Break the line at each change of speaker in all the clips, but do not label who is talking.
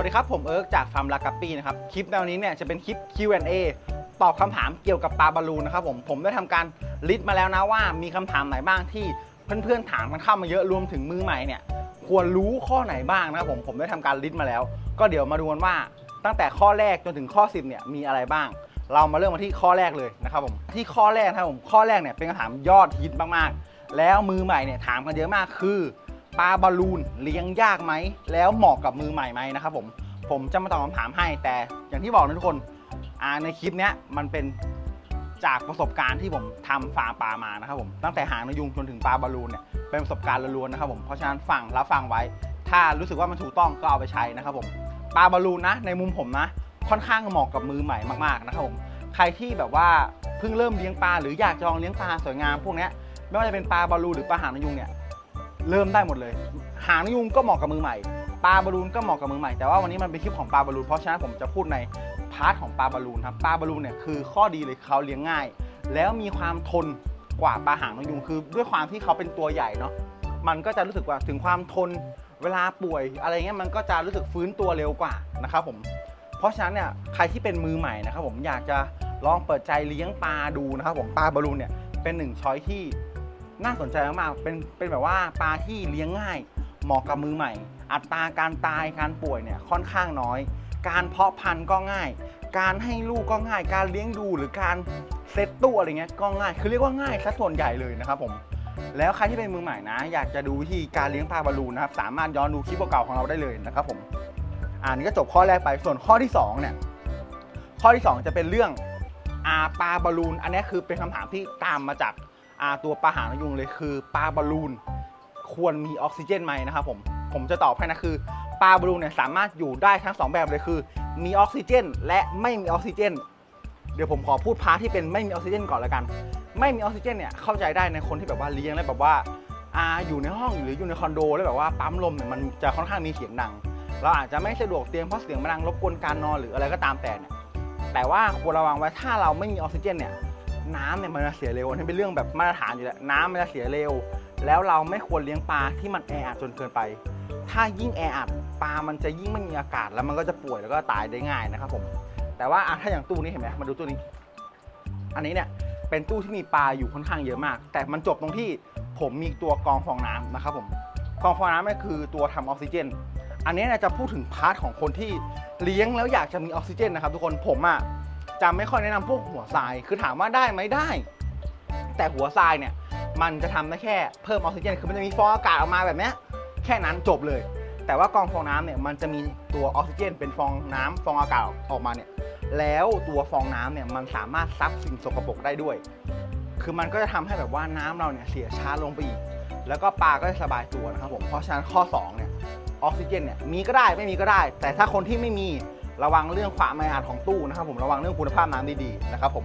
สวัสดีครับ ผมเอิร์กจากฟาร์มลากัปปี้นะครับ คลิปแนวนี้เนี่ยจะเป็นคลิป Q&A ตอบคำถามเกี่ยวกับปลาบอลลูนนะครับผม ผมได้ทำการลิสต์มาแล้วนะว่ามีคำถามไหนบ้างที่เพื่อนๆถามกันเข้ามาเยอะรวมถึงมือใหม่เนี่ยควรรู้ข้อไหนบ้างนะครับผม ผมได้ทำการลิสต์มาแล้ว ก็เดี๋ยวมาดูกันว่าตั้งแต่ข้อแรกจนถึงข้อ 10เนี่ยมีอะไรบ้าง เรามาเริ่มมาที่ข้อแรกเลยนะครับผมที่ข้อแรกนะครับผมข้อแรกเนี่ยเป็นคำถามยอดฮิตมากๆ แล้วมือใหม่เนี่ยถามกันเยอะมากคือ ปลาบอลลูนเลี้ยงยากไหม แล้วเหมาะกับมือใหม่ไหมนะครับผมผมจะมาตอบคำถามให้แต่อย่างที่บอกนะทุกคนในคลิปนี้มันเป็นจากประสบการณ์ที่ผมทำฟาร์มปลามานะครับผมตั้งแต่หางนยุงจนถึงปลาบอลลูนเนี่ยเป็นประสบการณ์ล้วนๆนะครับผมเพราะฉะนั้นฟังแล้วฟังไว้ ถ้ารู้สึกว่ามันถูกต้องก็เอาไปใช้นะครับผมปลาบอลลูนนะ ในมุมผมนะ ค่อนข้างเหมาะกับมือใหม่มากๆนะครับผมใครที่แบบว่าเพิ่งเริ่มเลี้ยงปลาหรืออยากจะลองเลี้ยงปลาสวยงามพวกนี้ไม่ว่าจะเป็นปลาบอลลูนหรือปลาหางนยุงเนี่ย เริ่มได้หมดเลย หางนกยุงก็เหมาะกับมือใหม่ ปลาบอลลูนก็เหมาะกับมือใหม่ แต่ว่าวันนี้มันเป็นคลิปของปลาบอลลูน เพราะฉะนั้นผมจะพูดในพาร์ทของปลาบอลลูนครับ ปลาบอลลูนเนี่ยคือข้อดีเลยเขาเลี้ยงง่าย แล้วมีความทนกว่าปลาหางนกยุง คือด้วยความที่เขาเป็นตัวใหญ่เนาะ มันก็จะรู้สึกว่าถึงความทน เวลาป่วยอะไรเงี้ยมันก็จะรู้สึกฟื้นตัวเร็วกว่านะครับผม เพราะฉะนั้นเนี่ยใครที่เป็นมือใหม่นะครับผมอยากจะลองเปิดใจเลี้ยงปลาดูนะครับผม ปลาบอลลูนเนี่ยเป็นหนึ่งช้อยที่ น่าสนใจมากๆเป็นเป็นแบบว่าปลาที่เลี้ยงง่าย เหมาะกับมือใหม่ อัตราการตายการป่วยเนี่ยค่อนข้างน้อย การเพาะพันธุ์ก็ง่าย การให้ลูกก็ง่าย การเลี้ยงดูหรือการเซตตู้อะไรเงี้ยก็ง่าย คือเรียกว่าง่ายซะส่วนใหญ่เลยนะครับผม แล้วใครที่เป็นมือใหม่นะ อยากจะดูวิธีการเลี้ยงปลาบอลลูนนะครับ สามารถย้อนดูคลิปเก่าๆของเราได้เลยนะครับผม อ่านี่ก็จบข้อแรกไป ส่วนข้อที่สองเนี่ย ข้อที่สองจะเป็นเรื่องอาปลาบอลลูน อันนี้คือเป็นคำถามที่ตามมาจาก ตัวปลาหางนกยุงเลยคือปลาบอลลูนควรมีออกซิเจนไหมนะครับผมผมจะตอบให้นะคือปลาบอลลูนเนี่ยสามารถอยู่ได้ทั้งสองแบบเลยคือ มีออกซิเจน และไม่มีออกซิเจน เดี๋ยวผมขอพูดพาร์ทที่เป็นไม่มีออกซิเจนก่อนละกัน ไม่มีออกซิเจนเนี่ยเข้าใจได้ในคนที่แบบว่าเลี้ยงแล้วแบบว่าอาอยู่ในห้องหรืออยู่ในคอนโดแล้วแบบว่าปั๊มลมเนี่ยมันจะค่อนข้างมีเสียงดัง เราอาจจะไม่สะดวกเตียงเพราะเสียงมันดังรบกวนการนอนหรืออะไรก็ตามแต่เนี่ยแต่ว่าควรระวังไว้ถ้าเราไม่มีออกซิเจนเนี่ย น้ำเนี่ยมันจะเสียเร็วอันนี้เป็นเรื่องแบบมาตรฐานอยู่แล้วน้ำมันจะเสียเร็ว แล้วเราไม่ควรเลี้ยงปลาที่มันแออัดจนเกินไป ถ้ายิ่งแออัดปลามันจะยิ่งไม่มีอากาศแล้วมันก็จะป่วยแล้วก็ตายได้ง่ายนะครับผมแต่ว่าถ้าอย่างตู้นี้เห็นไหมมาดูตู้นี้ อันนี้เนี่ยเป็นตู้ที่มีปลาอยู่ค่อนข้างเยอะมาก แต่มันจบตรงที่ผมมีตัวกรองฟองน้ำนะครับผมกรองฟองน้ำก็คือตัวทำออกซิเจน อันนี้นจะพูดถึงพาร์ทของคนที่เลี้ยงแล้วอยากจะมีออกซิเจนนะครับทุกคนผมอะ่ะ จะไม่ค่อยแนะนำพวกหัวทราย คือถามว่าได้ไหมได้ แต่หัวทรายเนี่ยมันจะทำได้แค่เพิ่มออกซิเจน คือมันจะมีฟองอากาศออกมาแบบเนี้ยแค่นั้นจบเลย แต่ว่ากองฟองน้ำเนี่ยมันจะมีตัวออกซิเจน เป็นฟองน้ำฟองอากาศออกมาเนี่ยแล้วตัวฟองน้ำเนี่ยมันสามารถซับสิ่งสกปรกได้ด้วย คือมันก็จะทำให้แบบว่าน้ำเราเนี่ยเสียช้าลงไปอีก แล้วก็ปลาก็จะสบายตัวนะครับผม เพราะฉะนั้นข้อ 2 เนี่ย ออกซิเจนเนี่ยมีก็ได้ไม่มีก็ได้ แต่ถ้าคนที่ไม่มี ระวังเรื่องความไม่อาดของตู้นะครับผมระวังเรื่องคุณภาพน้ำดีๆนะครับผม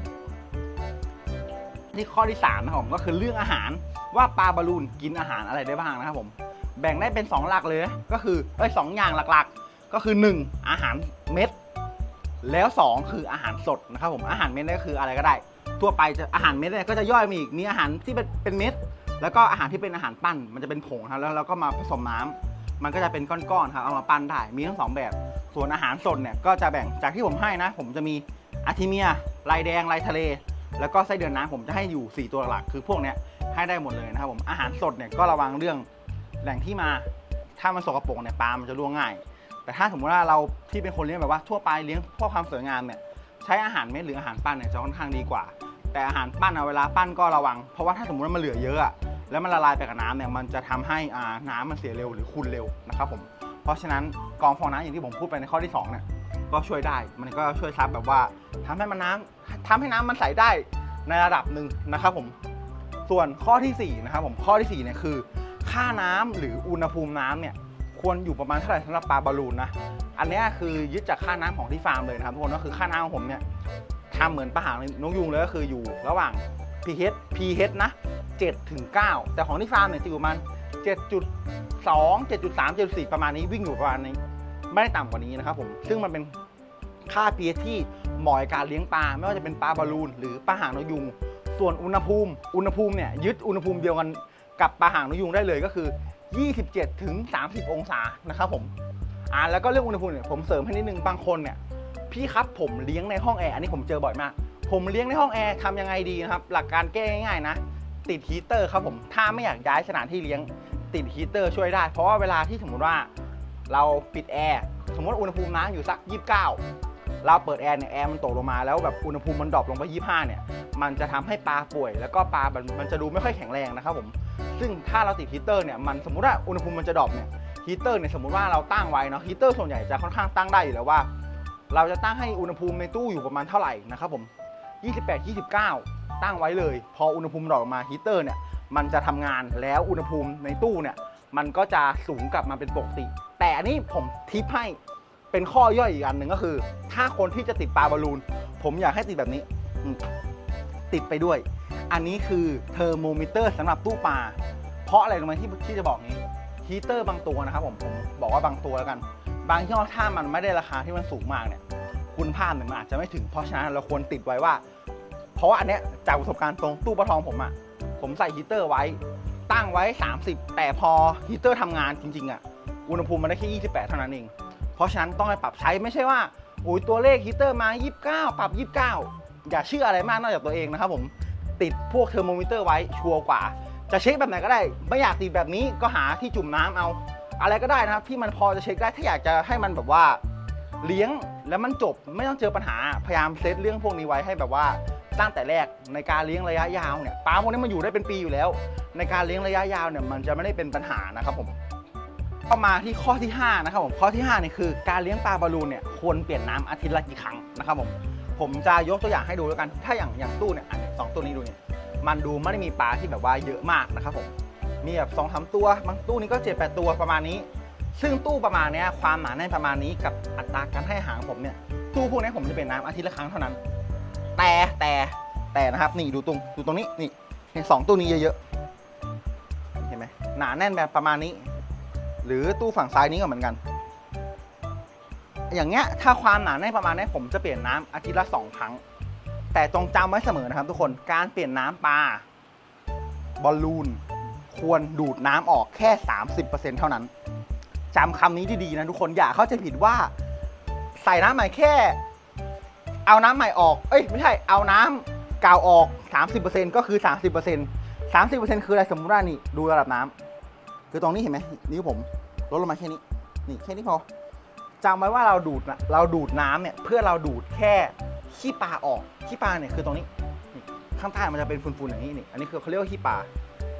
ที่ข้อที่3นะครับผมก็คือเรื่องอาหารว่าปลาบอลลูนกินอาหารอะไรได้บ้างนะครับผมแบ่งได้เป็น 2 หลักเลยก็คือเอ้ยสองอย่างหลักๆ ก็คือ 1 อาหารเม็ดแล้ว 2 คืออาหารสดนะครับผมอาหารเม็ดก็คืออะไรก็ได้ ทั่วไปจะอาหารเม็ดเนี่ยก็จะย่อยมีอีกมีอาหารที่เป็นเป็นเม็ดแล้วก็อาหารที่เป็นอาหารปั้นมันจะเป็นผงครับแล้วเราก็มาผสมน้ำ มันก็จะเป็นก้อนๆครับเอามาปั้นได้มีทั้งสองแบบ ส่วนอาหารสดเนี่ยก็จะแบ่งจากที่ผมให้นะ ผมจะมีอาทิเมียลายแดงลายทะเล แล้วก็ไส้เดือนน้ำผมจะให้อยู่ 4 ตัวหลักคือพวกเนี้ยให้ได้หมดเลยนะครับผมอาหารสดเนี่ยก็ระวังเรื่องแหล่งที่มาถ้ามันสกปรกเนี่ยปลามันจะร่วงง่าย แต่ถ้าสมมติว่าเราที่เป็นคนเลี้ยงแบบว่าทั่วไปเลี้ยงเพื่อความสวยงามเนี่ยใช้อาหารเม็ดหรืออาหารปั้นเนี่ยจะค่อนข้างดีกว่า แต่อาหารปั้นเอะเวลาปั้นก็ระวัง เพราะว่าถ้าสมมติว่ามันเหลือเยอะอะ แล้วมันละลายไปกับน้ำเนี่ยมันจะทำให้น้ำมันเสียเร็วหรือขุ่นเร็วนะครับผมเพราะฉะนั้นกองฟองน้ำอย่างที่ผมพูดไปในข้อที่สองเนี่ยก็ช่วยได้มันก็ช่วยซับแบบว่าทำให้มันน้ำทำให้น้ำมันใสได้ในระดับหนึ่งนะครับผมส่วนข้อที่สี่นะครับผมข้อที่สี่เนี่ยคือ ค่าน้ำหรืออุณหภูมิน้ำเนี่ยควรอยู่ประมาณเท่าไหร่สำหรับปลาบอลูนนะอันนี้คือยึดจากค่าน้ำของที่ฟาร์มเลยนะครับทุกคนก็คือค่าน้ำของผมเนี่ยทำเหมือนปลาหางนกยุงเลยก็คืออยู่ระหว่าง pH pH นะ 7ถึง9แต่ของที่ฟาร์มเนี่ยจะอยู่ประมาณ7.2 7.3 7.4 ประมาณนี้วิ่งอยู่ประมาณนี้ ไม่ได้ต่ำกว่านี้นะครับผมซึ่งมันเป็นค่า pH ที่เหมาะการเลี้ยงปลา ไม่ว่าจะเป็นปลาบอลลูน หรือปลาหางนกยุง ส่วนอุณหภูมิ อุณหภูมิเนี่ยยึดอุณหภูมิเดียวกันกับปลาหางนกยุงได้เลยก็คือ 27ถึง30 องศานะครับผมอ่าแล้วก็เรื่องอุณหภูมิเนี่ยผมเสริมให้นิดนึงบางคนเนี่ยพี่ครับผมเลี้ยงในห้องแอร์อันนี้ผมเจอบ่อยมาก ผมเลี้ยงในห้องแอร์ทำยังไงดีนะครับหลักการแก้ง่ายๆนะ ติดฮีเตอร์ครับผม ถ้าไม่อยากย้ายสถานที่เลี้ยงติดฮีเตอร์ช่วยได้ เพราะว่าเวลาที่สมมติว่าเราปิดแอร์สมมติอุณหภูมิน้ำอยู่สัก 29 เราเปิดแอร์เนี่ยแอร์มันตกลงมาแล้วแบบอุณหภูมิมันดรอปลงไป 25 เนี่ย มันจะทำให้ปลาป่วย แล้วก็ปลามันมันจะดูไม่ค่อยแข็งแรงนะครับผม ซึ่งถ้าเราติดฮีเตอร์เนี่ยมันสมมติว่าอุณหภูมิมันจะดรอปเนี่ยฮีเตอร์เนี่ยสมมติว่าเราตั้งไว้เนาะฮีเตอร์ส่วนใหญ่จะค่อนข้างตั้งได้อยู่แล้วว่า เราจะตั้งให้อุณหภูมิในตู้อยู่ประมาณเท่าไหร่นะครับผม 28 29 ตั้งไว้เลย พออุณหภูมิดรอปลงมาฮีเตอร์เนี่ยมันจะทำงานแล้วอุณหภูมิในตู้เนี่ยมันก็จะสูงกลับมาเป็นปกติ แต่อันนี้ผมทิปให้เป็นข้อย่อยอีกอันหนึ่งก็คือ ถ้าคนที่จะติดปลาบอลลูน ผมอยากให้ติดแบบนี้ ติดไปด้วย อันนี้คือเทอร์โมมิเตอร์สำหรับตู้ปลาเพราะอะไรรู้ไหมที่ที่จะบอกนี้ฮีเตอร์บางตัวนะครับผมผมบอกว่าบางตัวแล้วกัน บางยี่ห้อถ้ามันไม่ได้ราคาที่มันสูงมากเนี่ยคุณภาพเนี่ยมันอาจจะไม่ถึงเพราะฉะนั้นเราควรติดไว้ว่า เพราะว่าอันเนี้ยจากประสบการณ์ตรงตู้ปลาทองผมอะผมใส่ฮีเตอร์ไว้ตั้งไว้ 30 แต่พอฮีเตอร์ทำงานจริงๆอะอุณหภูมิมันได้แค่28 เท่านั้นเอง เพราะฉะนั้นต้องไปปรับใช้ไม่ใช่ว่าโอ้ยตัวเลขฮีเตอร์มา 29 ปรับ 29 อย่าเชื่ออะไรมากนอกจากตัวเองนะครับผมติดพวกเทอร์โมมิเตอร์ไว้ชัวร์กว่า จะเช็คแบบไหนก็ได้ ไม่อยากติดแบบนี้ก็หาที่จุ่มน้ำเอา อะไรก็ได้นะครับที่มันพอจะเช็คได้ถ้าอยากจะให้มันแบบว่าเลี้ยงแล้วมันจบไม่ต้องเจอปัญหาพยายามเซตเรื่องพวกนี้ไว้ให้แบบว่า ตั้งแต่แรกในการเลี้ยงระยะยาวเนี่ยปลาพวกนี้มันอยู่ได้เป็นปีอยู่แล้ว ในการเลี้ยงระยะยาวเนี่ยมันจะไม่ได้เป็นปัญหานะครับผมก็มาที่ข้อที่ 5 นะครับผมข้อที่5เนี่ยคือการเลี้ยงปลาบอลลูนเนี่ยควรเปลี่ยนน้ำอาทิตย์ละกี่ครั้งนะครับผมผมจะยกตัวอย่างให้ดูแล้วกัน ถ้าอย่างอย่างตู้เนี่ยสองตู้นี้ดูเนี่ยมันดูไม่ได้มีปลาที่แบบว่าเยอะมากนะครับผมมีแบบสองสามตัวบางตู้นี้ก็เจ็ดแปดตัวประมาณนี้ ซึ่งตู้ประมาณนี้ความหนาแน่นประมาณนี้กับอัตราการให้อาหารของผมเนี่ยตู้พวกนี้ผมจะเป็นน้ำอาทิตย์ละครั้งเท่านั้น แต่แต่แต่นะครับ นี่ดูตรงดูตรงนี้นี่นี่สองตู้นี้เยอะๆเห็นไหมหนาแน่นแบบประมาณนี้ หรือตู้ฝั่งซ้ายนี้ก็เหมือนกัน อย่างเงี้ยถ้าความหนาแน่นประมาณนี้ผมจะเปลี่ยนน้ำอาทิตย์ละสองครั้ง แต่จงจำไว้เสมอนะครับทุกคนการเปลี่ยนน้ำปลาบอลลูนควรดูดน้ำออกแค่ 30%เท่านั้นจำคำนี้ดีๆนะทุกคนอย่าเข้าใจผิดว่า ใส่น้ำใหม่แค่ เอาน้ำใหม่ออก เอ้ยไม่ใช่ เอาน้ำเก่าออก 30%ก็คือ 30% 30%คืออะไรสมมติว่านี่ดูระดับน้ำคือตรงนี้เห็นไหมนิ้วผมลดลงมาแค่นี้ นี่แค่นี้พอจำไว้ว่าเราดูดนะเราดูดน้ำเนี่ยเพื่อเราดูดแค่ขี้ปลาออกขี้ปลาเนี่ยคือตรงนี้ข้างใต้มันจะเป็นฝุ่นๆอย่างนี้นี่อันนี้คือเขาเรียกว่าขี้ปลา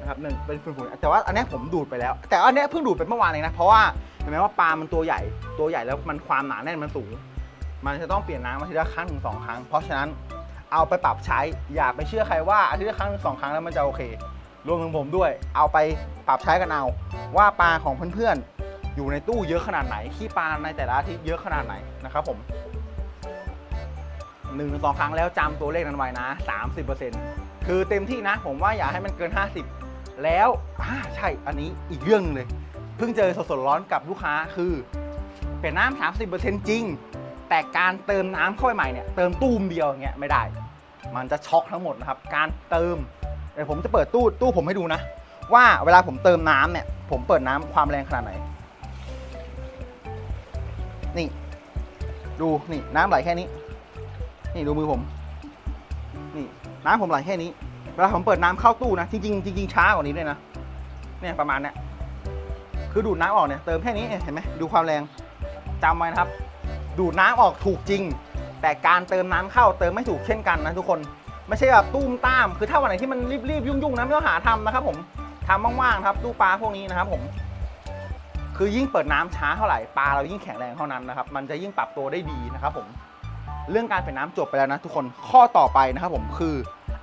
นะครับหนึ่งเป็นฝุ่นๆแต่ว่าอันนี้ผมดูดไปแล้ว แต่อันนี้เพิ่งดูดไปเมื่อวานเองนะเพราะว่าเห็นไหมว่าปลามันตัวใหญ่ตัวใหญ่แล้วมันความหนาแน่นมันสูง มันจะต้องเปลี่ยนน้ำอาทิตย์ละครั้งถึงสองครั้ง เพราะฉะนั้นเอาไปปรับใช้อย่าไปเชื่อใครว่าอาทิตย์ละครั้งถึงสองครั้งแล้วมันจะโอเค รวมถึงผมด้วย เอาไปปรับใช้กันเอา ว่าปลาของเพื่อนๆอยู่ในตู้เยอะขนาดไหนขี้ปลาในแต่ละอาทิตย์เยอะขนาดไหนนะครับผมหนึ่งสองครั้งแล้วจำตัวเลขนั้นไว้นะ30%คือเต็มที่นะ ผมว่าอย่าให้มันเกิน 50 แล้วอ่าใช่อันนี้อีกเรื่องหนึงเลย เพิ่งเจอสดๆร้อนกับลูกค้าคือ เปลี่ยนน้ำ30%จริง แต่การเติมน้ำเข้าไปใหม่เนี่ยเติมตู้มเดียวอย่างเงี้ยไม่ได้ มันจะช็อกทั้งหมดนะครับ การเติมเดี๋ยวผมจะเปิดตู้ตู้ผมให้ดูนะ ว่าเวลาผมเติมน้ำเนี่ย ผมเปิดน้ำความแรงขนาดไหน นี่ ดูนี่น้ำไหลแค่นี้ นี่ดูมือผม นี่น้ำผมไหลแค่นี้เวลาผมเปิดน้ำเข้าตู้นะจริงๆจริงๆช้ากว่านี้ด้วยนะเนี่ยประมาณเนี้ยคือดูดน้ำออกเนี่ยเติมแค่นี้เห็นไหมดูความแรงจำไว้นะครับ ดูดน้ำออกถูกจริง แต่การเติมน้ำเข้าเติมไม่ถูกเช่นกันนะทุกคนไม่ใช่แบบตุ้มตาม คือถ้าวันไหนที่มันรีบๆยุ่งๆนะไม่ต้องหาทำนะครับผมทำว่างๆครับตู้ปลาพวกนี้นะครับผมคือยิ่งเปิดน้ำช้าเท่าไหร่ปลาเรายิ่งแข็งแรงเท่านั้นนะครับมันจะยิ่งปรับตัวได้ดีนะครับผมเรื่องการเปลี่ยนน้ำจบไปแล้วนะทุกคนข้อต่อไปนะครับผมคือ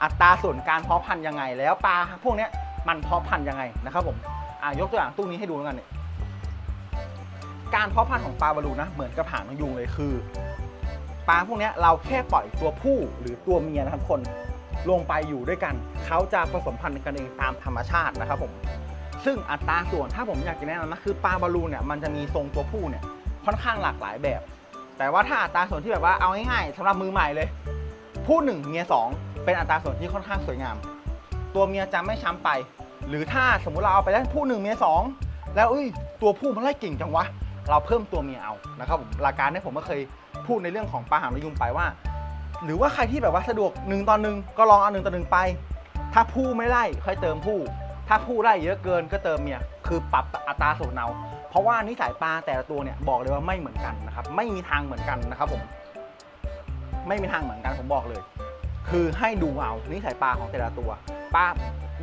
อัตราส่วนการเพาะพันธุ์ยังไง แล้วปลาพวกนี้มันเพาะพันธุ์ยังไงนะครับผมอ่ายกตัวอย่างตู้นี้ให้ดูแล้วกันเนี่ย การเพาะพันธุ์ของปลาบอลูนะเหมือนกับหางนกยูงเลยคือปลาพวกนี้เราแค่ปล่อยตัวผู้หรือตัวเมียนะครับคนลงไปอยู่ด้วยกัน เขาจะผสมพันธุ์กันเองตามธรรมชาตินะครับผมซึ่งอัตราส่วนถ้าผมอยากจะแนะนำนะคือปลาบอลูเนี่ยมันจะมีทรงตัวผู้เนี่ยค่อนข้างหลากหลายแบบ แต่ว่าถ้าอัตราส่วนที่แบบว่าเอาง่ายๆสำหรับมือใหม่เลย ผู้หนึ่งเมียสองเป็นอัตราส่วนที่ค่อนข้างสวยงาม ตัวเมียจะไม่ช้ำไป หรือถ้าสมมุติเราเอาไปได้ผู้หนึ่งเมียสองแล้วเอ้ยตัวผู้มันไล่เก่งจังวะ เราเพิ่มตัวเมียเอานะครับผมหลักการเนี่ยผมก็เคยพูดในเรื่องของปลาหางนกยุงไปว่า หรือว่าใครที่แบบว่าสะดวกหนึ่งต่อหนึ่งก็ลองเอาหนึ่งต่อหนึ่งไป ถ้าผู้ไม่ไล่ค่อยเติมผู้ ถ้าผู้ไล่เยอะเกินก็เติมเมียคือปรับอัตราส่วนเอาเพราะว่านิสัยปลาแต่ละตัวเนี่ยบอกเลยว่าไม่เหมือนกันนะครับไม่มีทางเหมือนกันนะครับผมไม่มีทางเหมือนกันผมบอกเลย คือให้ดูเอานิสัยปลาของแต่ละตัวปลา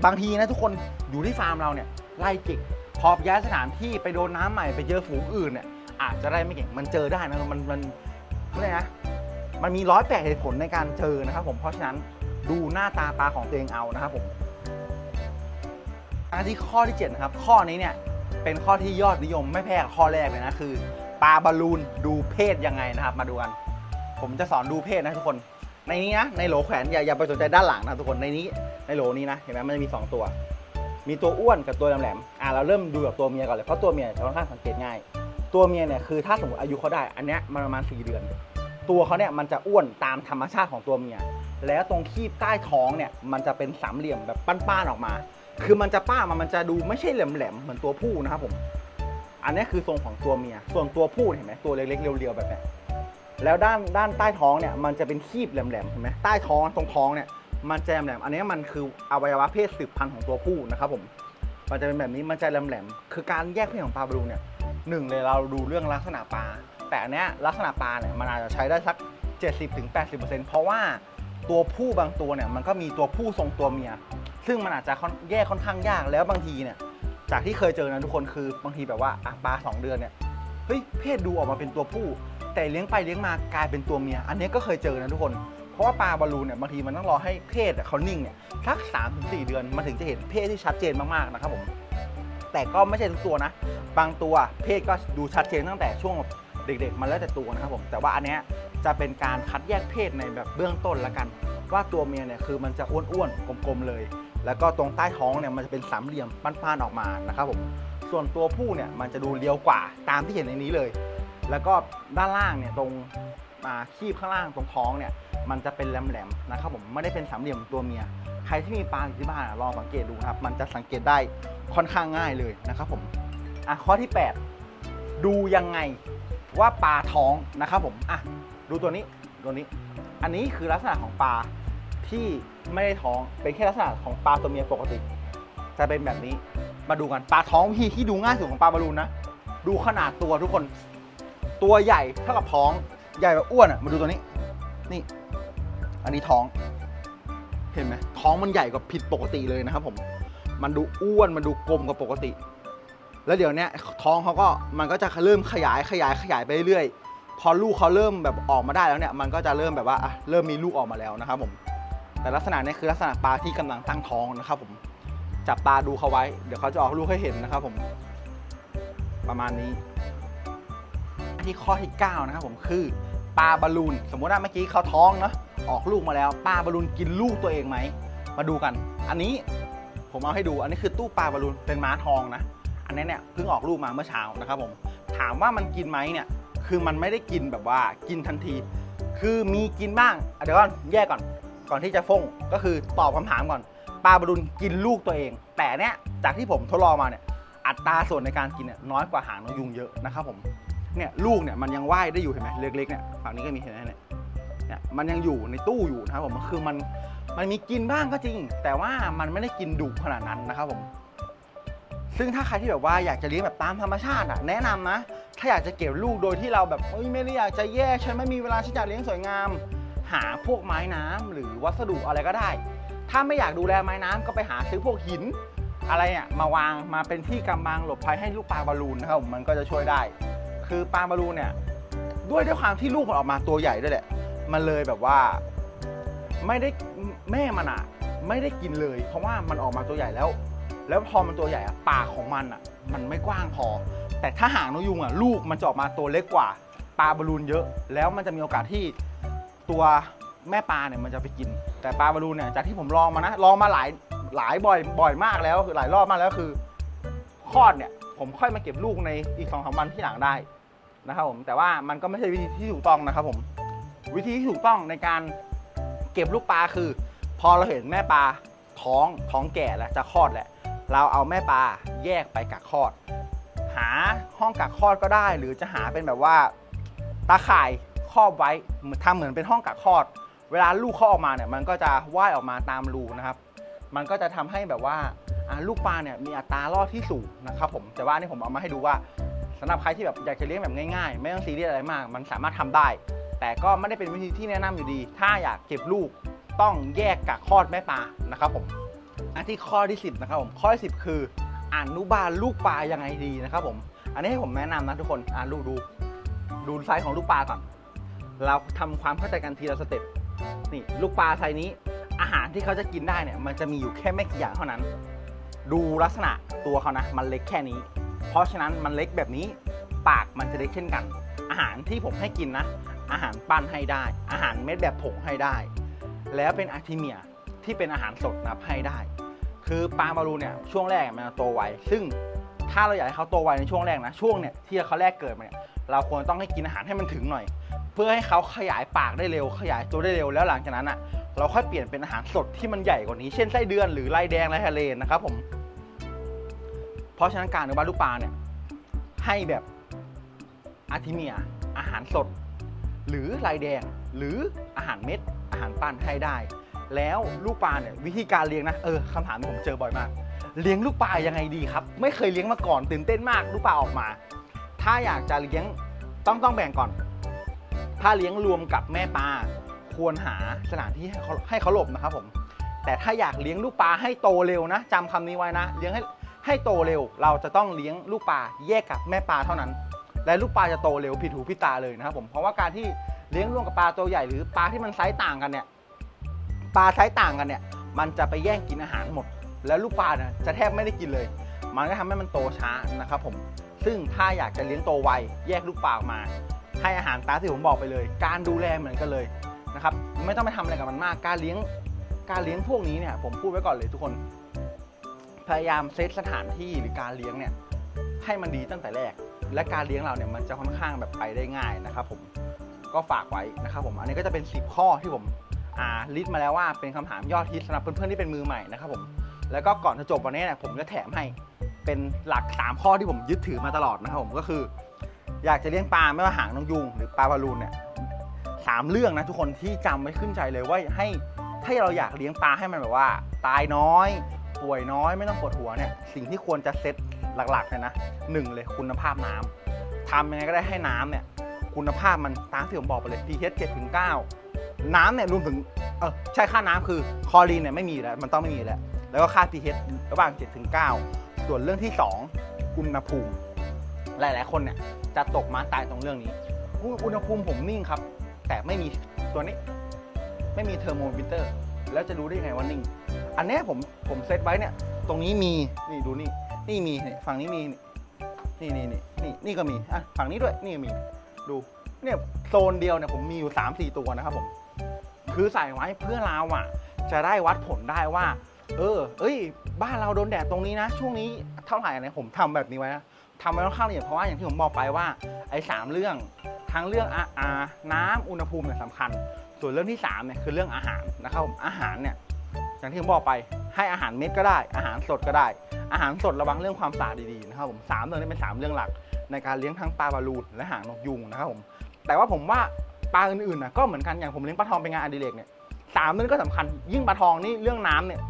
บางทีนะทุกคนอยู่ที่ฟาร์มเราเนี่ยไล่จิก พอย้ายสถานที่ไปโดนน้ำใหม่ไปเจอฝูงอื่นเนี่ยอาจจะได้ไม่เก่งมันเจอได้นะมันมันเขาเรียกนะมันมีร้อยแปดเหตุผลในการเจอนะครับผมเพราะฉะนั้นดูหน้าตาปลาของตัวเองเอานะครับผมอันที่ข้อที่7นะครับข้อนี้เนี่ยเป็นข้อที่ยอดนิยมไม่แพ้กับข้อแรกเลยนะคือปลาบอลลูนดูเพศยังไงนะครับ มาดูกัน ผมจะสอนดูเพศนะทุกคน ในนี้นะในโหลแขวนอย่าอย่าไปสนใจด้านหลังนะทุกคนในนี้ในโหลนี้นะเห็นไหมมันจะมี 2 ตัว มีตัวอ้วนกับตัวแหลมๆอะเราเริ่มดูกับตัวเมียก่อนเลยเพราะตัวเมียจะค่อนข้างสังเกตง่าย ตัวเมียเนี่ยคือถ้าสมมติอายุเขาได้ อันเนี้ยมันประมาณ4เดือน ตัวเขาเนี่ยมันจะอ้วนตามธรรมชาติของตัวเมีย แล้วตรงคีบใต้ท้องเนี่ยมันจะเป็นสามเหลี่ยมแบบป้านๆออกมา คือมันจะป้ามันมันจะดูไม่ใช่แหลมๆเหมือนตัวผู้นะครับผม อันนี้คือทรงของตัวเมีย ส่วนตัวผู้เห็นไหมตัวเล็กๆเรียวๆแบบเนี้ยแล้วด้านด้านใต้ท้องเนี่ยมันจะเป็นคีบแหลมๆเห็นไหมใต้ท้องตรงท้องเนี่ย มันจะแหลมอันนี้มันคืออวัยวะเพศสืบพันธุ์ของตัวผู้นะครับผม มันจะเป็นแบบนี้มันจะแหลมๆคือการแยกเพศของปลาบลูเนี่ยหนึ่งเลยเราดูเรื่องลักษณะปลา แต่อันเนี้ยลักษณะปลาเนี่ยมันอาจจะใช้ได้สัก 70-80%เพราะว่าตัวผู้บางตัวเนี่ยมันก็มีตัวผู้ทรงตัวเมีย ซึ่งมันอาจจะแยกค่อนข้างยากแล้วบางทีเนี่ยจากที่เคยเจอนะทุกคนคือบางทีแบบว่าปลาสองเดือนเนี่ยเฮ้ยเพศดูออกมาเป็นตัวผู้ แต่เลี้ยงไปเลี้ยงมากลายเป็นตัวเมีย อันนี้ก็เคยเจอนะทุกคน ราะว่าปลาบอลลูนเนี่ยบางทีมันต้องรอให้เพศเขานิ่งเนี่ยสักสามถึงสี่เดือนมันถึงจะเห็นเพศที่ชัดเจนมากๆนะครับผมแต่ก็ไม่ใช่ทุกตัวนะ บางตัวเพศก็ดูชัดเจนตั้งแต่ช่วงเด็กๆมันแล้วแต่ตัวนะครับผมแต่ว่าอันเนี้ยจะเป็นการคัดแยกเพศในแบบเบื้องต้นละกัน ว่าตัวเมียเนี่ยคือมันจะอ้วนๆกลมๆเลย แล้วก็ตรงใต้ท้องเนี่ยมันจะเป็นสามเหลี่ยมป้นๆออกมานะครับผมส่วนตัวผู้เนี่ยมันจะดูเรียวกว่าตามที่เห็นในนี้เลย แล้วก็ด้านล่างเนี่ยตรงอ่าคีบข้างล่างตรงท้องเนี่ย มันจะเป็นแหลมๆนะครับผมไม่ได้เป็นสามเหลี่ยมตัวเมีย ใครที่มีปลาอยู่ที่บ้านลองสังเกตดูครับ มันจะสังเกตได้ค่อนข้างง่ายเลยนะครับผมอะข้อที่ 8 ดูยังไงว่าปลาท้องนะครับผมอะดูตัวนี้ตัวนี้ อันนี้คือลักษณะของปลาที่ไม่ได้ท้องเป็นแค่ลักษณะของปลาตัวเมียปกติ จะเป็นแบบนี้มาดูกันปลาท้องที่ที่ดูง่ายสุดของปลาบอลูนนะดูขนาดตัวทุกคน ตัวใหญ่เท่ากับท้องใหญ่แบบอ้วนอะมาดูตัวนี้ นี่ อันนี้ท้อง เห็นไหมท้องมันใหญ่กว่าผิดปกติเลยนะครับ ผม มันดูอ้วนมันดูกลมกว่าปกติ แล้วเดี๋ยวนี้ท้องเขาก็มันก็จะเริ่มขยายขยายขยายไปเรื่อยๆพอลูกเขาเริ่มแบบออกมาได้แล้วเนี่ยมันก็จะเริ่มแบบว่าเริ่มมีลูกออกมาแล้วนะครับผม แต่ลักษณะนี้คือลักษณะปลาที่กำลังตั้งท้องนะครับ ผมจับตาดูเขาไว้ เดี๋ยวเขาจะออกลูกให้เห็นนะครับผม ประมาณนี้ ที่ข้อที่ 9 นะครับผมคือ ปลาบอลลูน สมมติว่าเมื่อกี้เขาท้องเนาะออกลูกมาแล้วปลาบอลลูนกินลูกตัวเองไหมมาดูกัน อันนี้ผมเอาให้ดูอันนี้คือตู้ปลาบอลลูนเป็นม้าทองนะ อันนี้เนี่ยเพิ่งออกลูกมาเมื่อเช้านะครับผมถามว่ามันกินไหมเนี่ยคือมันไม่ได้กินแบบว่ากินทันที คือมีกินบ้างเดี๋ยวก่อนแยกก่อนก่อนที่จะฟงก็คือตอบคำถามก่อนปลาบอลลูนกินลูกตัวเอง แต่เนี่ยจากที่ผมทดลองมาเนี่ยอัตราส่วนในการกินเนี่ยน้อยกว่าหางนกยุงเยอะนะครับผม เนี่ยลูกเนี่ยมันยังว่ายได้อยู่เห็นไหมเล็กๆเนี่ยฝั่งนี้ก็มีเห็นไหมเนี่ยเนี่ยมันยังอยู่ในตู้อยู่นะครับผมคือมันมันมีกินบ้างก็จริง แต่ว่ามันไม่ได้กินดุขนาดนั้นนะครับผมซึ่งถ้าใครที่แบบว่าอยากจะเลี้ยงแบบตามธรรมชาติอะแนะนำนะถ้าอยากจะเก็บลูกโดยที่เราแบบเอ้ยไม่ได้อยากจะแยกฉันไม่มีเวลาที่จะเลี้ยงสวยงาม หาพวกไม้น้ำหรือวัสดุอะไรก็ได้ ถ้าไม่อยากดูแลไม้น้ำก็ไปหาซื้อพวกหิน อะไรอะมาวางมาเป็นที่กำบังหลบภัยให้ลูกปลาบอลลูนนะครับมันก็จะช่วยได้ คือปลาบอลลูนเนี่ย ด้วยด้วยความที่ลูกมันออกมาตัวใหญ่ด้วยแหละ มันเลยแบบว่า ไม่ได้แม่มันอะไม่ได้กินเลย เพราะว่ามันออกมาตัวใหญ่แล้ว แล้วพอมันตัวใหญ่อะปากของมันอะมันไม่กว้างพอ แต่ถ้าหางนกยุงอะลูกมันจะออกมาตัวเล็กกว่าปลาบอลลูนเยอะ แล้วมันจะมีโอกาสที่ตัวแม่ปลาเนี่ยมันจะไปกิน แต่ปลาบอลลูนเนี่ยจากที่ผมลองมานะลองมาหลายหลายบ่อยบ่อยมากแล้วคือหลายรอบมากแล้วคือคลอดเนี่ยผมค่อยมาเก็บลูกในอีกสองสามวันที่หลังได้ นะครับผมแต่ว่ามันก็ไม่ใช่วิธีที่ถูกต้องนะครับผม วิธีที่ถูกต้องในการเก็บลูกปลาคือ พอเราเห็นแม่ปลาท้องท้องแก่แล้วจะคลอดแหละเราเอาแม่ปลาแยกไปกักคลอด หาห้องกักคลอดก็ได้ หรือจะหาเป็นแบบว่าตาข่ายครอบไว้เหมือนทำเหมือนเป็นห้องกักคลอด เวลาลูกเขาออกมาเนี่ยมันก็จะว่ายออกมาตามรูนะครับ มันก็จะทำให้แบบว่าอ่าลูกปลาเนี่ยมีอัตรารอดที่สูงนะครับผมแต่ว่านี่ผมเอามาให้ดูว่า สำหรับใครที่แบบอยากจะเลี้ยงแบบง่ายๆ ไม่ต้องซีเรียสอะไรมาก มันสามารถทำได้ แต่ก็ไม่ได้เป็นวิธีที่แนะนำอยู่ดี ถ้าอยากเก็บลูกต้องแยกกักคลอดแม่ปลานะครับผมอันที่ข้อที่ 10นะครับผมข้อที่10 คืออนุบาลลูกปลายังไงดีนะครับผมอันนี้ให้ผมแนะนำนะทุกคนอ่าลูกดูดูไซส์ของลูกปลาก่อนเราทำความเข้าใจกันทีละสเต็ปนี่ลูกปลาไซส์นี้ อาหารที่เขาจะกินได้เนี่ยมันจะมีอยู่แค่ไม่กี่อย่างเท่านั้น ดูลักษณะตัวเขานะ มันเล็กแค่นี้ เพราะฉะนั้นมันเล็กแบบนี้ ปากมันจะเล็กเช่นกัน อาหารที่ผมให้กินนะ อาหารปั้นให้ได้ อาหารเม็ดแบบผงให้ได้ แล้วเป็นอาทิเมียที่เป็นอาหารสดนับให้ได้ คือปลาบาลูเนี่ยช่วงแรกมันจะโตไวซึ่งถ้าเราอยากให้เขาโตไวในช่วงแรกนะช่วงเนี่ยที่เขาแรกเกิดมาเนี่ยเราควรต้องให้กินอาหารให้มันถึงหน่อย เพื่อให้เขาขยายปากได้เร็ว ขยายตัวได้เร็วแล้วหลังจากนั้นอะเราค่อยเปลี่ยนเป็นอาหารสดที่มันใหญ่กว่านี้ เช่นไส้เดือนหรือไล่แดงไล่ทะเลนะครับผม เพราะฉะนั้นการอนุบาลลูกปลาเนี่ยให้แบบอาทิเมียอาหารสด หรือไล่แดงหรืออาหารเม็ด อาหารปั้นให้ได้ แล้วลูกปลาเนี่ยวิธีการเลี้ยงนะเออคำถามที่ผมเจอบ่อยมาก เลี้ยงลูกปลายังไงดีครับ ไม่เคยเลี้ยงมาก่อนตื่นเต้นมากลูกปลาออกมา ถ้าอยากจะเลี้ยงต้องต้องแบ่งก่อน ถ้าเลี้ยงรวมกับแม่ปลาควรหาสถานที่ให้เขาให้เขาหลบนะครับผมแต่ถ้าอยากเลี้ยงลูกปลาให้โตเร็วนะจำคำนี้ไว้นะเลี้ยงให้ ให้โตเร็ว เราจะต้องเลี้ยงลูกปลาแยกกับแม่ปลาเท่านั้น และลูกปลาจะโตเร็วผิดหูผิดตาเลยนะครับผมเพราะว่าการที่เลี้ยงร่วมกับปลาตัวใหญ่หรือปลาที่มันไซส์ต่างกันเนี่ยปลาไซส์ต่างกันเนี่ยมันจะไปแย่งกินอาหารหมด แล้วลูกปลาเนี่ยจะแทบไม่ได้กินเลย มันก็ทำให้มันโตช้านะครับผมซึ่งถ้าอยากจะเลี้ยงโตไวแยกลูกปลาออกมา ให้อาหารตาที่ผมบอกไปเลย การดูแลเหมือนกันเลยนะครับไม่ต้องไปทำอะไรกับมันมาก การเลี้ยงการเลี้ยงพวกนี้เนี่ยผมพูดไว้ก่อนเลยทุกคน พยายามเซตสถานที่หรือการเลี้ยงเนี่ยให้มันดีตั้งแต่แรก และการเลี้ยงเราเนี่ยมันจะค่อนข้างแบบไปได้ง่ายนะครับผมก็ฝากไว้นะครับผมอันนี้ก็จะเป็น 10 ข้อที่ผมอ่าลิสต์มาแล้วว่าเป็นคำถามยอดฮิตสำหรับเพื่อนๆที่เป็นมือใหม่นะครับผมแล้วก็ก่อนจะจบวันนี้เนี่ยผมจะแถมให้เป็นหลัก 3 ข้อที่ผมยึดถือมาตลอดนะครับผมก็คือ อยากจะเลี้ยงปลาไม่ว่าหางนกยูงหรือปลาบอลลูนเนี่ยสามเรื่องนะทุกคนที่จำไว้ขึ้นใจเลยว่าให้ถ้าเราอยากเลี้ยงปลาให้มันแบบว่า ตายน้อย ป่วยน้อยไม่ต้องปวดหัวเนี่ยสิ่งที่ควรจะเซตหลักๆเลยนะหนึ่งเลยคุณภาพน้ำทำยังไงก็ได้ให้น้ำเนี่ยคุณภาพมันตามที่ผมบอกไปเลย pH 7ถึง9น้ำเนี่ยรวมถึงเออใช่ค่าน้ำคือคลอรีนเนี่ยไม่มีแล้วมันต้องไม่มีแล้วแล้วก็ค่า pH ระหว่าง7ถึง9ส่วนเรื่องที่สองอุณหภูมิ หลายๆ คนเนี่ยจะตกมาตายตรงเรื่องนี้อุณหภูมิผมนิ่งครับ แต่ไม่มีตัวนี้ ไม่มีเทอร์โมมิเตอร์ แล้วจะรู้ได้ยังไงว่านิ่ง อันเนี้ยผมผมเซตไว้เนี่ย ตรงนี้มีนี่ดูนี่ นี่มีนี่ฝั่งนี้มีนี่นี่นี่นี่นี่ก็มีอะฝั่งนี้ด้วยนี่ก็มีดูเนี่ยโซนเดียวเนี่ยผมมีอยู่3 4ตัวนะครับผมคือใส่ไว้เพื่อเราอะ จะได้วัดผลได้ว่า เออ เอ้ย บ้านเราโดนแดดตรงนี้นะ ช่วงนี้เท่าไหร่เนี่ยผมทำแบบนี้ไว้นะทำไว้ค่อนข้างละเอียดเพราะว่าอย่างที่ผมบอกไปว่าไอ้สามเรื่องทั้งเรื่องอาอาน้ำอุณหภูมิเนี่ยสำคัญ ส่วนเรื่องที่3เนี่ยคือเรื่องอาหารนะครับผมอาหารเนี่ยอย่างที่ผมบอกไปให้อาหารเม็ดก็ได้ อาหารสดก็ได้ อาหารสดระวังเรื่องความสะอาดดีๆนะครับผมสามเรื่องนี้เป็นสามเรื่องหลัก ในการเลี้ยงทั้งปลาบาลูนและหางนกยุงนะครับผมแต่ว่าผมว่าปลาอื่นๆนะก็เหมือนกันอย่างผมเลี้ยงปลาทองเป็นงานอดิเรกเนี่ยสามเรื่องก็สำคัญยิ่งปลาทองนี่เรื่องน้ำเนี่ย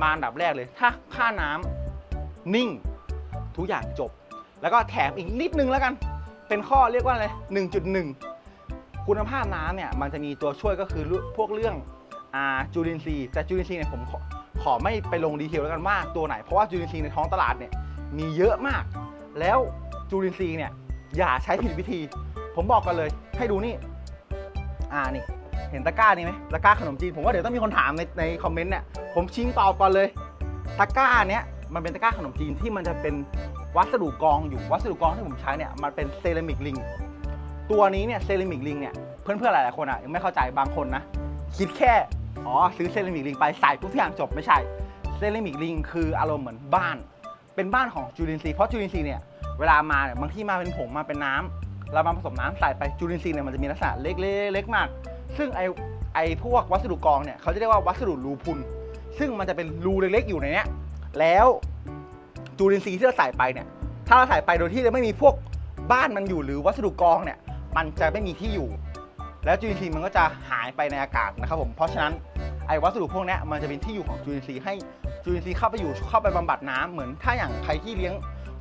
มาอันดับแรกเลย ถ้าค่าน้ำนิ่งทุกอย่างจบ แล้วก็แถมอีกนิดนึงแล้วกัน เป็นข้อเรียกว่าอะไร1.1 คุณภาพน้ำเนี่ยมันจะมีตัวช่วยก็คือพวกเรื่องอาจุลินทรีย์แต่จุลินทรีย์เนี่ยผมขอขอไม่ไปลงดีเทลแล้วกันว่าตัวไหน เพราะว่าจุลินทรีย์ในท้องตลาดเนี่ยมีเยอะมาก แล้วจุลินทรีย์เนี่ยอย่าใช้ผิดวิธี ผมบอกกันเลยให้ดูนี่อ่านี่เห็นตะกร้านี่ไหมตะกร้าขนมจีนผมว่าเดี๋ยวต้องมีคนถามในในคอมเมนต์เนี่ยผมชิงตอบก่อนเลยตะกร้าเนี้ยมันเป็นตะกร้าขนมจีนที่มันจะเป็นวัสดุกรองอยู่วัสดุกรองที่ผมใช้เนี่ยมันเป็นเซรามิกลิง ตัวนี้เนี่ยเซรามิกลิงเนี่ยเพื่อนๆหลายๆคนอะยังไม่เข้าใจบางคนนะ คิดแค่อ๋อซื้อเซรามิกลิงไปใส่ทุกอย่างจบไม่ใช่เซรามิกลิงคืออารมณ์เหมือนบ้าน เป็นบ้านของจุลินทรีย์เพราะจุลินทรีย์เนี่ยเวลามาเนี่ยบางที่มาเป็นผงมาเป็นน้ำเรามาผสมน้ำใส่ไปจุลินทรีย์เนี่ยมันจะมีลักษณะเล็กๆเล็กมาก ซึ่งไอไอพวกวัสดุกรองเนี่ยเขาจะเรียกว่าวัสดุรูพุน ซึ่งมันจะเป็นรูเล็กๆอยู่ในเนี้ยแล้วจุลินทรีย์ที่เราใส่ไปเนี่ยถ้าเราถ่ไปโดยที่เราไม่มีพวกบ้านมันอยู่หรือวัสดุกองเนี่ย มันจะไม่มีที่อยู่ แล้วจุลินทรีย์มันก็จะหายไปในอากาศนะครับผมเพราะฉะนั้นไอ้วัสดุพวกนี้มันจะเป็นที่อยู่ของจุลินทรีย์ให้จุลินทรีย์เข้าไปอยู่เข้าไปบำบัดน้ำเหมือนถ้าอย่างใครที่เลี้ยง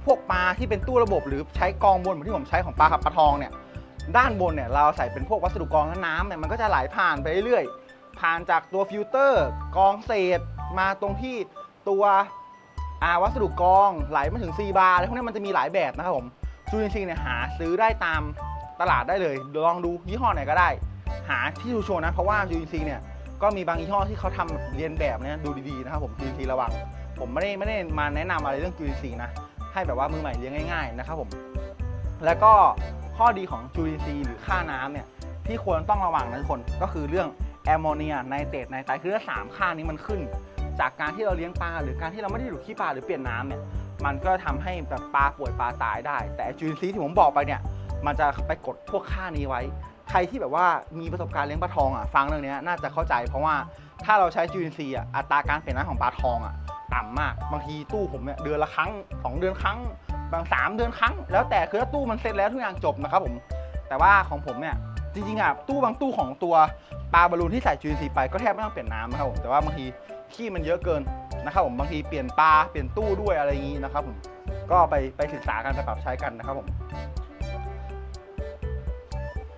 พวกปลาที่เป็นตู้ระบบหรือใช้กองบนเหมือนที่ผมใช้ของปลาขับปลาทองเนี่ยด้านบนเนี่ยเราใส่เป็นพวกวัสดุกรองแล้วน้ำเนี่ยมันก็จะไหลผ่านไปเรื่อยๆผ่านจากตัวฟิลเตอร์กองเศษมาตรงที่ตัวอาวัสดุกรองไหลมาถึงซีบาร์อะไรพวกนี้มันจะมีหลายแบบนะครับผมจูนซีย์เนี่ยหาซื้อได้ตาม ตลาดได้เลยลองดูยี่ห้อไหนก็ได้ หาที่ดูโชว์นะ เพราะว่าจูนซีเนี่ยก็มีบางยี่ห้อที่เขาทำเรียนแบบเนี่ยดูดีๆนะครับผมจูนซีระวัง ผมไม่ได้ไม่ได้มาแนะนำอะไรเรื่องจูนซีนะให้แบบว่ามือใหม่เลี้ยงง่าย ๆ นะครับผม แล้วก็ข้อดีของจุลินทรีย์หรือค่าน้ำเนี่ยที่ควรต้องระวังนะทุกคนก็คือเรื่องแอมโมเนียไนเตรตไนไตรคือถ้าสามค่านี้มันขึ้น จากการที่เราเลี้ยงปลาหรือการที่เราไม่ได้ดูดขี้ปลาหรือเปลี่ยนน้ำเนี่ยมันก็ทำให้แบบปลาป่วยปลาตายได้ แต่จุลินทรีย์ที่ผมบอกไปเนี่ย มันจะไปกดพวกค่านี้ไว้ ใครที่แบบว่ามีประสบการณ์เลี้ยงปลาทองอะฟังเรื่องนี้น่าจะเข้าใจ เพราะว่าถ้าเราใช้จุลินทรีย์อะอัตราการเปลี่ยนน้ำของปลาทองอะต่ำมาก บางทีตู้ผมเนี่ยเดือนละครั้งสองเดือนครั้ง บางสามเดือนครั้ง แล้วแต่คือถ้าตู้มันเสร็จแล้วทุกอย่างจบนะครับผม แต่ว่าของผมเนี่ยจริงๆอะตู้บางตู้ของตัวปลาบอลลูนที่ใส่จุลินทรีย์ไปก็แทบไม่ต้องเปลี่ยนน้ำนะครับผมแต่ว่าบางทีขี้มันเยอะเกินนะครับผมบางทีเปลี่ยนปลาเปลี่ยนตู้ด้วยอะไรอย่างนี้นะครับผมก็ไปไปศึกษากันไปปรับใช้กันนะครับผม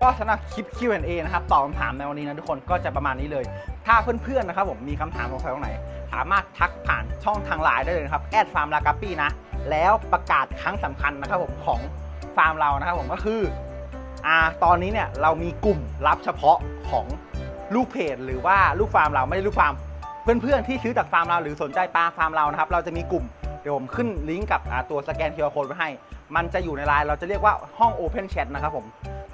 ก็สำหรับคลิป Q&A นะครับตอบคำถามในวันนี้นะทุกคนก็จะประมาณนี้เลย ถ้าเพื่อนๆนะครับผมมีคำถามสงสัยตรงไหน สามารถทักผ่านช่องทางไลน์ได้เลยนะครับแอดฟาร์มลากาปี้นะ แล้วประกาศครั้งสำคัญนะครับผมของฟาร์มเรานะครับผมก็คืออ่าตอนนี้เนี่ยเรามีกลุ่มรับเฉพาะของลูกเพจหรือว่าลูกฟาร์มเราไม่ได้ลูกฟาร์ม เพื่อนๆที่ซื้อจากฟาร์มเราหรือสนใจปลาฟาร์มเรานะครับเราจะมีกลุ่มเดี๋ยวผมขึ้นลิงก์กับตัวสแกน QR Code ไว้ให้ มันจะอยู่ในไลน์เราจะเรียกว่าห้อง Open Chat นะครับผม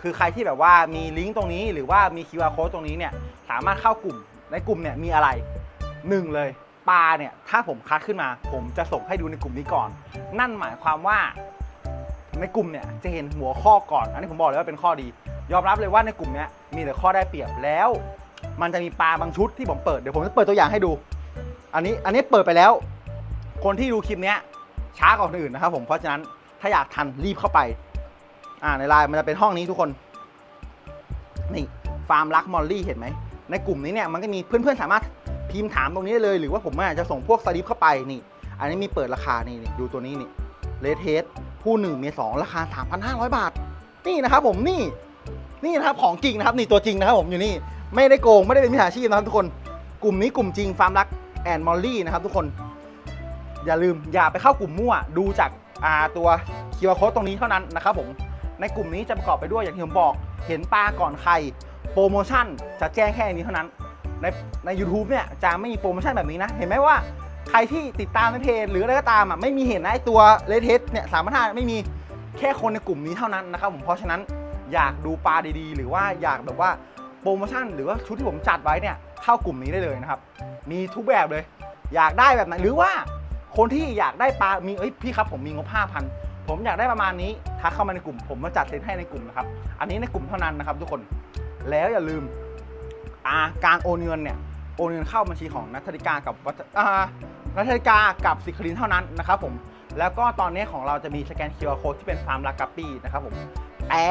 คือใครที่แบบว่ามีลิงก์ตรงนี้ หรือว่ามี QR Code ตรงนี้เนี่ยสามารถเข้ากลุ่มในกลุ่มเนี่ยมีอะไรหนึ่งเลยปลาเนี่ยถ้าผมคัดขึ้นมา ผมจะส่งให้ดูในกลุ่มนี้ก่อน นั่นหมายความว่าในกลุ่มเนี่ยจะเห็นหัวข้อก่อน อันนี้ผมบอกเลยว่าเป็นข้อดี ยอมรับเลยว่าในกลุ่มเนี้ยมีแต่ข้อได้เปรียบแล้ว มันจะมีปลาบางชุดที่ผมเปิดเดี๋ยวผมจะเปิดตัวอย่างให้ดู อันนี้อันนี้เปิดไปแล้ว คนที่ดูคลิปเนี้ยช้ากว่าคนอื่นนะครับผมเพราะฉะนั้นถ้าอยากทันรีบเข้าไป อ่าในไลน์มันจะเป็นห้องนี้ทุกคน นี่ฟาร์มรักมอลลี่เห็นไหม ในกลุ่มนี้เนี่ยมันก็มีเพื่อนๆ สามารถพิมพ์ถามตรงนี้ได้เลย หรือว่าผมอาจจะส่งพวกสลิปเข้าไปนี่ อันนี้มีเปิดราคานี่นดูตัวนี้นี่เลเทสคู่หนึ่งมีสองราคา 3,500 บาท นี่นะครับผมนี่ นี่นะครับของจริงนะครับนี่ตัวจริงนะครับผมอยู่นี่ไม่ได้โกงไม่ได้เป็นมิจฉาชีพนะครับทุกคนกลุ่มนี้กลุ่มจริงฟาร์มรักแอนมอลลี่นะครับทุกคน อย่าลืมอย่าไปเข้ากลุ่มมั่วดูจากอ่าตัวคิวอาร์โค้ดตรงนี้เท่านั้นนะครับผม ในกลุ่มนี้จะประกอบไปด้วยอย่างที่ผมบอก เห็นปลาก่อนใครโปรโมชั่นจะแจ้งแค่นี้เท่านั้น ในใน u t u b e เนี่ยจะไม่มีโปรโมชั่นแบบนี้นะ เห็นไหมว่าใครที่ติดตามในเพจหรืออะไรก็ตามอะไม่มีเห็นนะไอตัวเลเทสเนี่ยสามพันห้าไม่มีแค่คนในกลุ่มนี้เท่านั้นนะครับผมเพราะฉะนั้นอยากดูปลาดีๆ หรือว่าอยากแบบว่าโปรโมชั่นหรือว่าชุดที่ผมจัดไว้เนี่ยเข้ากลุ่มนี้ได้เลยนะครับ มีทุกแบบเลย อยากได้แบบไหนหรือว่าคนที่อยากได้ปลา มีเอ้ยพี่ครับผมมีงบห้าพัน ผมอยากได้ประมาณนี้ทักเข้ามาในกลุ่ม ผมมาจัดเซตให้ในกลุ่มนะครับ อันนี้ในกลุ่มเท่านั้นนะครับ ทุกคนแล้วอย่าลืมาการโอนเงินเนี่ยโอนเงินเข้าบัญชีของนัทธริกากับวัฒนัทธริกากับสิคลินเท่านั้นนะครับผมแล้วก็ตอนนี้ของเราจะมีสแกน QR Code ที่เป็นฟาร์มลากาปี้นะครับผมแต่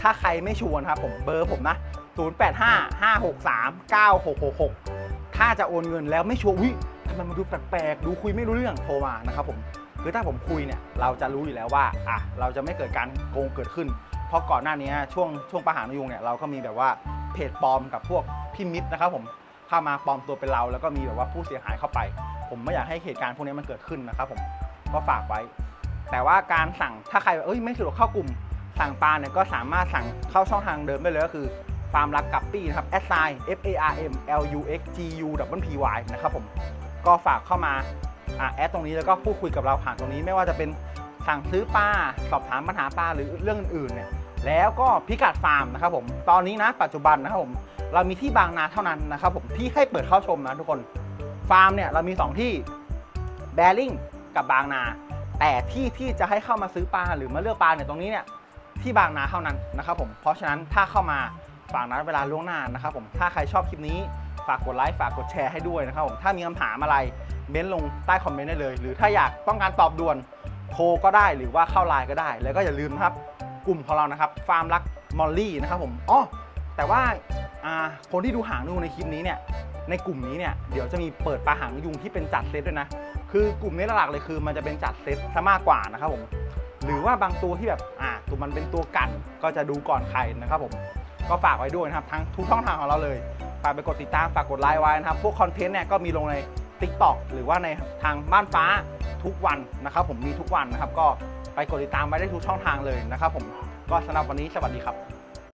ถ้าใครไม่ชวนครับผมเบอร์ผมนะ 0855639666 ถ้าจะโอนเงินแล้วไม่ชัวร์วิทำไมมันดูแปลกๆ ดูคุยไม่รู้เรื่องโทรมานะครับผม คือถ้าผมคุยเนี่ยเราจะรู้อยู่แล้วว่าอะเราจะไม่เกิดการโกงเกิดขึ้น เพราะก่อนหน้านี้ช่วงช่วงประหารนยุงเนี่ยเราก็มีแบบว่าเพจปลอมกับพวกพิมิตรนะครับผมเข้ามาปลอมตัวเป็นเราแล้วก็มีแบบว่าผู้เสียหายเข้าไป ผมไม่อยากให้เหตุการณ์พวกนี้มันเกิดขึ้นนะครับผมก็ฝากไว้ แต่ว่าการสั่งถ้าใครเอ้ยไม่สะดวกเข้ากลุ่ม สั่งปลาเนี่ยก็สามารถสั่งเข้าช่องทางเดิมได้เลยก็คือฟาร์มรักกับปี้นะครับ s i f a r m l u x g u w p y นะครับผมก็ฝากเข้ามา แอดตรงนี้แล้วก็พูดคุยกับเราผ่านตรงนี้ไม่ว่าจะเป็นสั่งซื้อปลาสอบถามปัญหาปลาหรือเรื่องอื่นๆเนี่ยแล้วก็พิกัดฟาร์มนะครับผมตอนนี้นะปัจจุบันนะครับผมเรามีที่บางนาเท่านั้นนะครับผมที่ให้เปิดเข้าชมนะทุกคนฟาร์มเนี่ยเรามี 2 ที่แบริ่งกับบางนา แต่ที่ที่จะให้เข้ามาซื้อปลาหรือมาเลือกปลาเนี่ยตรงนี้เนี่ยที่บางนาเท่านั้นนะครับผมเพราะฉะนั้นถ้าเข้ามาฝากนัดเวลาล่วงหน้านะครับผมถ้าใครชอบคลิปนี้ากกดไลค์ฝากกดแชร์ให้ด้วยนะครับผมถ้ามีคำถามอะไรเม้นลงใต้คอมเมนต์ได้เลย หรือถ้าอยากต้องการตอบด่วนโทรก็ได้หรือว่าเข้าไลน์ก็ได้ แล้วก็อย่าลืมนะครับกลุ่มของเรานะครับฟาร์มรักมอลลี่นะครับผมอ๋อแต่ว่าคนที่ดูหางนูในคลิปนี้เนี่ยในกลุ่มนี้เนี่ยเดี๋ยวจะมีเปิดปลาหางยุงที่เป็นจัดเซตด้วยนะ คือกลุ่มนี้หลักเลยคือ มันจะเป็นจัดเซตซะมากกว่านะครับผมหรือว่าบางตัวที่แบบอ่าตัวมันเป็นตัวกันก็จะดูก่อนใครนะครับผมก็ฝากไว้ด้วยนะครับทั้งทุกช่องทางของเราเลย ฝากไปกดติดตามฝากกดไลค์ไว้นะครับ พวกคอนเทนต์เนี่ยก็มีลงใน TikTok หรือว่าในทางบ้านฟ้าทุกวันนะครับ ผมมีทุกวันนะครับ ก็ไปกดติดตามไว้ได้ทุกช่องทางเลยนะครับ ผมก็สำหรับวันนี้สวัสดีครับ